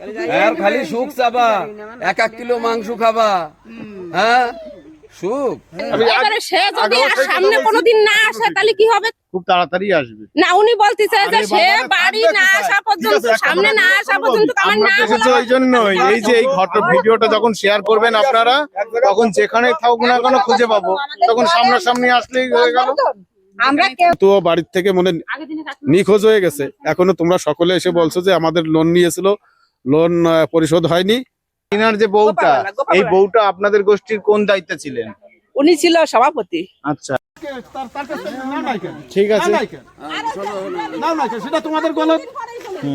আর খালি সুখ চাবা। এক এক কিলো মাংস খাবা। হ্যাঁ? সুখ। এবারে সে যদি সামনে কোনোদিন না আসে তাহলে কি হবে? খুব তাড়াতাড়ি আসবে। না উনি বলতেছে যে সে বাড়ি না আসা পর্যন্ত সামনে না আসা পর্যন্ত আমার না ওই জন্যই। এই যে এই ঘটনা ভিডিওটা যখন শেয়ার করবেন আপনারা তখন যেখানে থাকুক না কেন খুঁজে পাবো। তখন সামনাসামনি আসলেই হয়ে গেল। তো বাড়ির থেকে মনে। নিখোঁজ হয়ে গেছে। এখনও তোমরা সকলে এসে বলছো যে আমাদের লোন নিয়েছিল। লোন পরিশোধ হয়নি। ইনার যে বউটা। এই বউটা আপনাদের গোষ্ঠীর কোন দায়িত্বে ছিলেন? উনি ছিল সভাপতি। আচ্ছা। ঠিক আছে। সেটা তোমাদের গলত।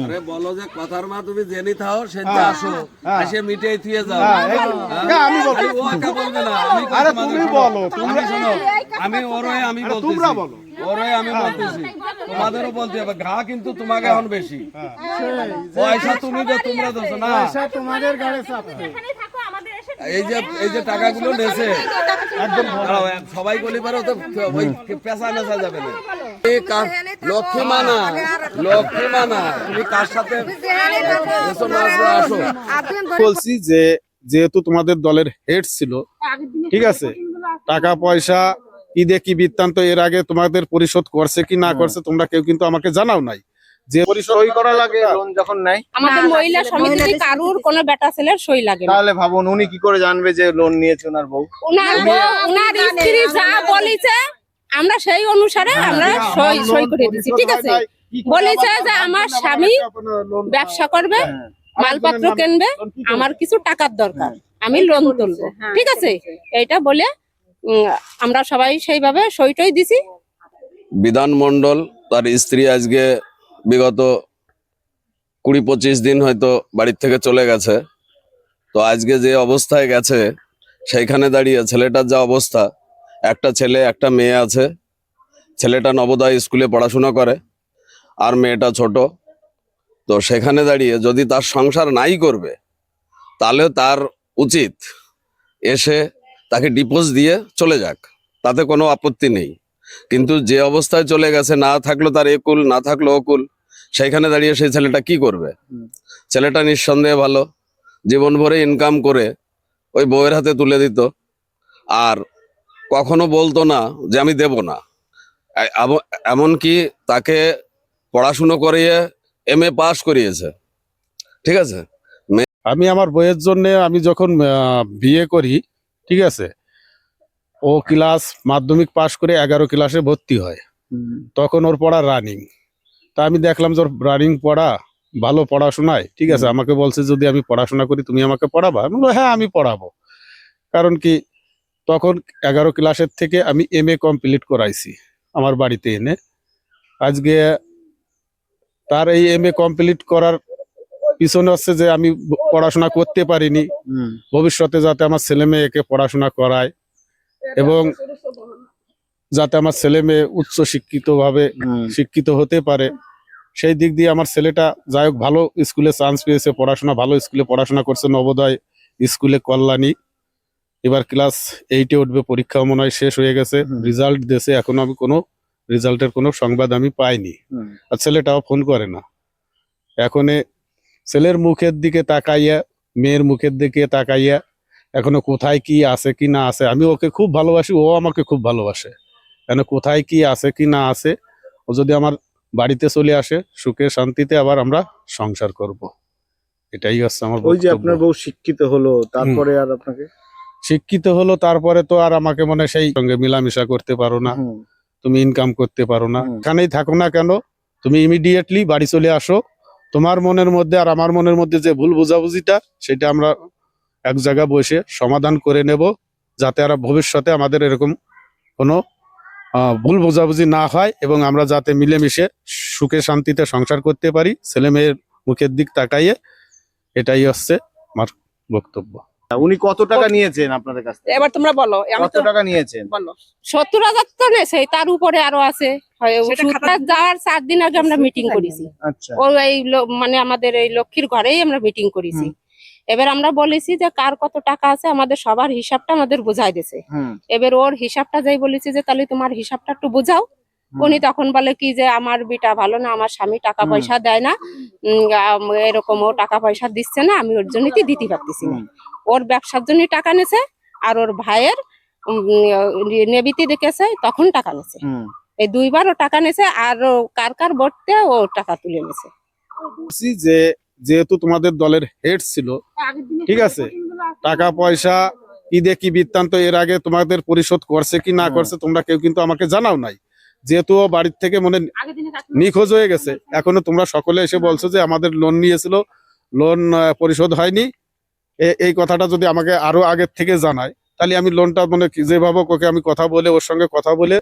আরে বলো যে কথার মা তুমি জেনে থাও সেটা আসো। মিটে থুয়ে যাও। হ্যাঁ, আমি বলব। না আরে তুমি বলো, শোনো আমি ওরই আমি বলতেছি। তোমরা বলো। ওরই আমি বলতেছি। তোমাদেরও বলতে হবে ঘা কিন্তু তোমাকে এখন বেশি। পয়সা তুমি তো তোমরা দোছো না? পয়সা তোমাদের গাড়ি চাপছে এই যে এই যে টাকাগুলো নেছে। একদম সবাই গলি পারো তো ওই পেশা নেশা যাবে না? এই কা- লক্ষ্মী মানা লক্ষ্মী মানা তুমি কার সাথে এসো না আসো, আসো বলছি যে যেহেতু তোমাদের দলের হেড ছিল ঠিক আছে? টাকা পয়সা দিয়ে কি বৃত্তান্ত এর আগে তোমাদের পরিশোধ করছে কি না করছে তোমরা কেউ কিন্তু আমাকে জানাও নাই। যে পরিশোধ করা লাগে লোন যখন নেয় আমাদের মহিলা সমিতিতে কারুর কোনো বেটা ছেলের সই লাগে তাহলে ভাবুন উনি কি করে জানবে যে লোন নিয়েছে ওনার বউ? উনার বউ- স্ত্রী যা বলেছে আমরা সেই অনুসারে আমরা সই সই করে দিচ্ছি ঠিক আছে? বলেছে যে আমার স্বামী ব্যবসা করবে মালপত্র কিনবে আমার কিছু টাকার দরকার আমি লোন তুলবো ঠিক আছে? এটা বলে আমরা সবাই সেইভাবে সইটই দিছি। বিধান মন্ডল তার স্ত্রী আজকে বিগত কুড়ি পঁচিশ দিন হয়তো বাড়ির থেকে চলে গেছে। তো আজকে যে অবস্থায় গেছে, সেইখানে দাঁড়িয়ে ছেলেটার যা অবস্থা, একটা ছেলে, একটা মেয়ে আছে। ছেলেটা নবোদয় স্কুলে পড়াশোনা করে, আর মেয়েটা ছোট। তো সেখানে দাঁড়িয়ে যদি তার সংসার নাই করবে, তাহলে তার উচিত এসে তাকে ডিপোজ দিয়ে চলে যাক। তাতে কোনো আপত্তি নেই। কিন্তু যে অবস্থায় চলে গেছে না থাকল তার একুল না থাকল অকুল সেইখানে দাঁড়িয়ে সেই ছেলেটা কি করবে? ছেলেটা নিঃসন্দেহে ভালো। জীবন ভরে ইনকাম করে ওই বউয়ের হাতে তুলে দিত। আর কখনো বলতো না যে আমি দেব না। এমন- এমনকি তাকে পড়াশুনো করিয়ে এম এ পাস করিয়েছে। ঠিক আছে? আমি আমার বইয়ের জন্য আমি যখন বিয়ে করি ঠিক আছে? ও ক্লাস মাধ্যমিক পাশ করে এগারো ক্লাসে ভর্তি হয়। তখন ওর পড়া রানিং তা আমি দেখলাম যে ওর রানিং পড়া ভালো পড়াশোনায় ঠিক আছে? আমাকে বলছে যদি আমি পড়াশোনা করি তুমি আমাকে পড়াবা? আমি বললাম, হ্যাঁ আমি পড়াবো। কারণ কি তখন এগারো ক্লাসের থেকে আমি এম এ কমপ্লিট করাইছি আমার বাড়িতে এনে। আজকে তার এই এম এ কমপ্লিট করার পিছনে হচ্ছে যে আমি পড়াশোনা করতে পারিনি। ভবিষ্যতে যাতে আমার ছেলে মেয়েকে পড়াশোনা করায় এবং যাতে আমার ছেলে মেয়ে উচ্চ শিক্ষিত ভাবে শিক্ষিত হতে পারে সেই দিক দিয়ে আমার ছেলেটা যাই হোক ভালো স্কুলে চান্স পেয়েছে পড়াশোনা ভালো স্কুলে পড়াশোনা করছে নবোদয় স্কুলে কল্যাণী। এবার ক্লাস এইটে উঠবে পরীক্ষা মনে হয় শেষ হয়ে গেছে। রেজাল্ট দেশে এখনও আমি কোনো রেজাল্টের কোনো সংবাদ আমি পাইনি। আর ছেলেটাও ফোন করে না। এখন ছেলের মুখের দিকে তাকাইয়া মেয়ের মুখের দিকে তাকাইয়া এখনও কোথায় কি আছে কি না আছে আমি ওকে খুব ভালোবাসি ও আমাকে খুব ভালোবাসে। কেন কোথায় কি আছে কি না আছে ও যদি আমার বাড়িতে চলে আসে সুখে শান্তিতে আবার আমরা সংসার করব। এটাই হচ্ছে আমার ওই যে আপনার বউ শিক্ষিত হলো তারপরে আর আপনাকে? শিক্ষিত হলো তারপরে তো আর আমাকে মনে সেই সঙ্গে মিলামিশা করতে পারো না তুমি ইনকাম করতে পারো না। এখানেই থাকো না কেন তুমি ইমিডিয়েটলি বাড়ি চলে আসো তোমার মনের মধ্যে আর আমার মনের মধ্যে যে ভুল বোঝাবুঝিটা, সেটা আমরা এক জায়গা বসে সমাধান করে নেব, যাতে আর ভবিষ্যতে আমাদের এরকম কোনো ভুল বোঝাবুঝি না হয় এবং আমরা যাতে মিলেমিশে সুখে শান্তিতে সংসার করতে পারি। ছেলে মেয়ের মুখের দিক তাকাইয়ে এটাই হচ্ছে আমার বক্তব্য। উনি কত টাকা নিয়েছেন আপনাদের কাছ থেকে? এবার তোমরা বলো আমি কত তো টাকা নিয়েছেন? বলো। সত্তর হাজার তো নেছে তার উপরে আরও আছে। হয় সুদটা যাওয়ার চার দিন আগে আমরা মিটিং করেছি। আচ্ছা। ও এই লো- মানে আমাদের এই লক্ষ্মীর ঘরেই আমরা মিটিং করেছি। এবার আমরা বলেছি যে কার কত টাকা আছে আমাদের সবার হিসাবটা আমাদের বোঝাই দিছে হুম। এবার ওর হিসাবটা যাই বলেছি যে তাহলে তোমার হিসাবটা একটু বোঝাও। উনি তখন বলে কি যে আমার বিটা ভালো না আমার স্বামী টাকা পয়সা দেয় না। এরকম ও টাকা পয়সা দিচ্ছে না আমি ওর জন্যই দিতে পারতেছি না। ওর ব্যবসার জন্য টাকা নেছে আর ওর ভাইয়ের নেবিতে দেখেছে তখন টাকা নেছে। এই দুইবার ও টাকা নেছে আর কার কার ভোটতে ও টাকা তুলে নেছে। যে যেহেতু তোমাদের দলের হেড ছিল ঠিক আছে? টাকা পয়সা কি দিয়ে কি বৃত্তান্ত এর আগে তোমাদের পরিশোধ করছে কি না করছে তোমরা কেউ কিন্তু আমাকে জানাও নাই। যেহেতু ও বাড়ির থেকে মনে নিখোঁজ হয়ে গেছে। এখনও তোমরা সকলে এসে বলছো যে আমাদের লোন নিয়েছিল। লোন পরিশোধ হয়নি। এ- এই কথাটা যদি আমাকে আরও আগের থেকে জানায় তাহলে আমি লোনটা মানে যেভাবে ওকে আমি কথা বলে ওর সঙ্গে কথা বলে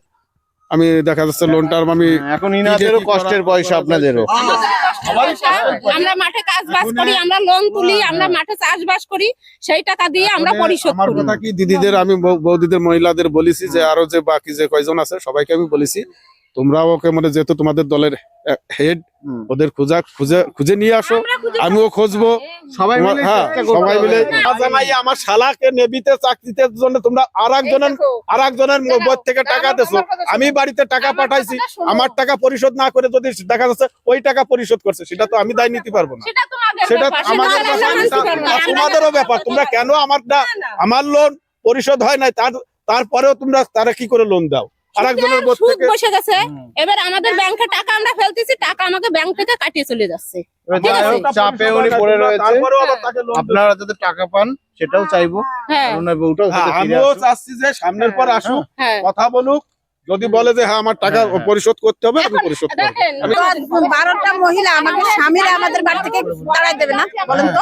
আমি দেখা যাচ্ছে লোনটার আমি এখন ইনাদেরও কষ্টের পয়সা আপনাদেরও। আমরা মাঠে চাষবাস করি আমরা লোন তুলি আমরা মাঠে চাষবাস করি সেই টাকা দিয়ে আমরা পরিশোধ আমার কথা কি দিদিদের আমি বৌ- বৌদিদের মহিলাদের বলেছি যে আরও যে বাকি যে কয়জন আছে সবাইকে আমি বলেছি তোমরা ওকে মানে যেহেতু তোমাদের দলের হেড ওদের খুঁজা খুঁজে খুঁজে নিয়ে আসো আমিও খুঁজবো। সবাই মিলে হ্যাঁ চেষ্টা করতে সবাই মিলে জামাই আমার শালাকে নেবিতে চাকরিতে জন্য তোমরা আর একজনের আর থেকে টাকা দেছো। আমি বাড়িতে টাকা পাঠাইছি আমার টাকা পরিশোধ না করে যদি দেখা যাচ্ছে ওই টাকা পরিশোধ করছে সেটা তো আমি দায় নিতে পারব না। সেটা আমাদের তোমাদেরও ব্যাপার। তোমরা কেন আমার আমার লোন পরিশোধ হয় নাই? তার তারপরেও তোমরা তারা কি করে লোন দাও? আর একজনের থেকে বসে গেছে। এবার আমাদের ব্যাংকে টাকা আমরা ফেলতেছি টাকা আমাকে ব্যাংক থেকে কাটিয়ে চলে যাচ্ছে। চাপে উনি পড়ে রয়েছে। আপনারা যাতে টাকা পান সেটাও চাইব। হ্যাঁ। বউটাও হ্যাঁ, ফিরে আমিও চাচ্ছি যে সামনের পর আসুক হ্যাঁ। কথা বলুক যদি বলে যে হ্যাঁ আমার টাকা হ্যাঁ, হ্যাঁ। পরিশোধ করতে হবে আমি পরিশোধ করব। বারোটা মহিলা আমাদের স্বামীরা আমাদের বাড়ি থেকে তাড়াই দেবে না বলেন তো?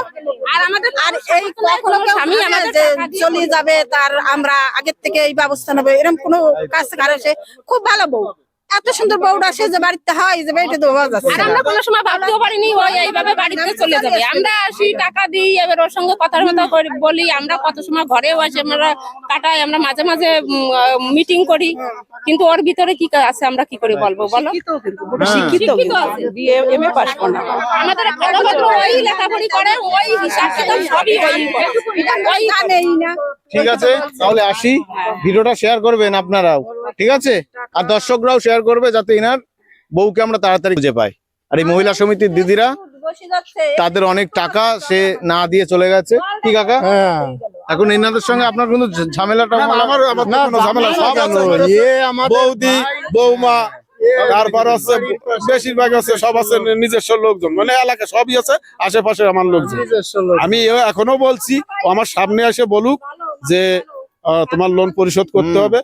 আর আমাদের আর এই কখনো স্বামী আমাদের যে চলে যাবে তার আমরা আগের থেকে এই ব্যবস্থা নেব এরকম কোনো কাজ থেকে আর এসে খুব ভালো বউ। এত সুন্দর বউটা সে যে বাড়িতে হয় যে বাড়িতে তো যাচ্ছে আর আমরা কোনো সময় ভাবতেও পারিনি ওই এইভাবে বাড়িতে চলে যাবে। আমরা আসি টাকা দিই এবার ওর সঙ্গে কথা কথা বলি আমরা কত সময় ঘরেও আসি আমরা কাটাই আমরা মাঝে মাঝে মিটিং করি। কিন্তু ওর ভিতরে কি আছে আমরা কি করে বলব বলো? হ্যাঁ। শিক্ষিত শিক্ষিত আছে। বিয়ে এম পাস করা আমাদের কথাবার্তা ওই লেখাপড়ি করে ওই হিসাব কিতাব সবই ওই ওই না। ঠিক আছে তাহলে আসি। ভিডিওটা শেয়ার করবেন আপনারাও। ঠিক আছে? আর দর্শকরাও শেয়ার করবে যাতে ইনার বউকে আমরা তাড়াতাড়ি খুঁজে পাই। আর এই মহিলা সমিতির দিদিরা তাদের অনেক টাকা সে না দিয়ে চলে গেছে। কি কাকা? এখন এনাদের সঙ্গে আপনার কিন্তু ঝামেলাটা আমার ঝামেলা সব বৌদি বৌমা তারপর আছে বেশিরভাগ আছে সব আছে নিজস্ব লোকজন। মানে এলাকা সবই আছে আশেপাশে আমার লোকজন। আমি এখনও বলছি আমার সামনে এসে বলুক যে আহ, তোমার লোন পরিশোধ করতে হবে।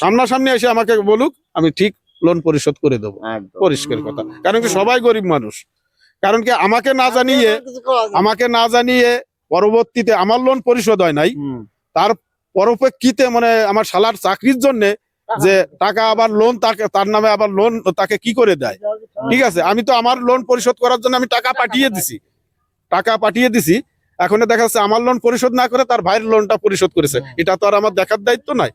সামনাসামনি এসে আমাকে বলুক আমি ঠিক লোন পরিশোধ করে দেবো। পরিষ্কার কথা। কারণ কি সবাই গরিব মানুষ। কারণ কি আমাকে না জানিয়ে আমাকে না জানিয়ে পরবর্তীতে আমার লোন পরিশোধ হয় নাই। তার পরপ্রেক্ষিতে মানে আমার শালার চাকরির জন্য যে টাকা আবার লোন তাকে তার নামে আবার লোন তাকে কি করে দেয়? ঠিক আছে আমি তো আমার লোন পরিশোধ করার জন্য আমি টাকা পাঠিয়ে দিছি। টাকা পাঠিয়ে দিছি। এখন দেখা যাচ্ছে আমার লোন পরিশোধ না করে তার ভাইয়ের লোনটা পরিশোধ করেছে। এটা তো আর আমার দেখার দায়িত্ব নাই।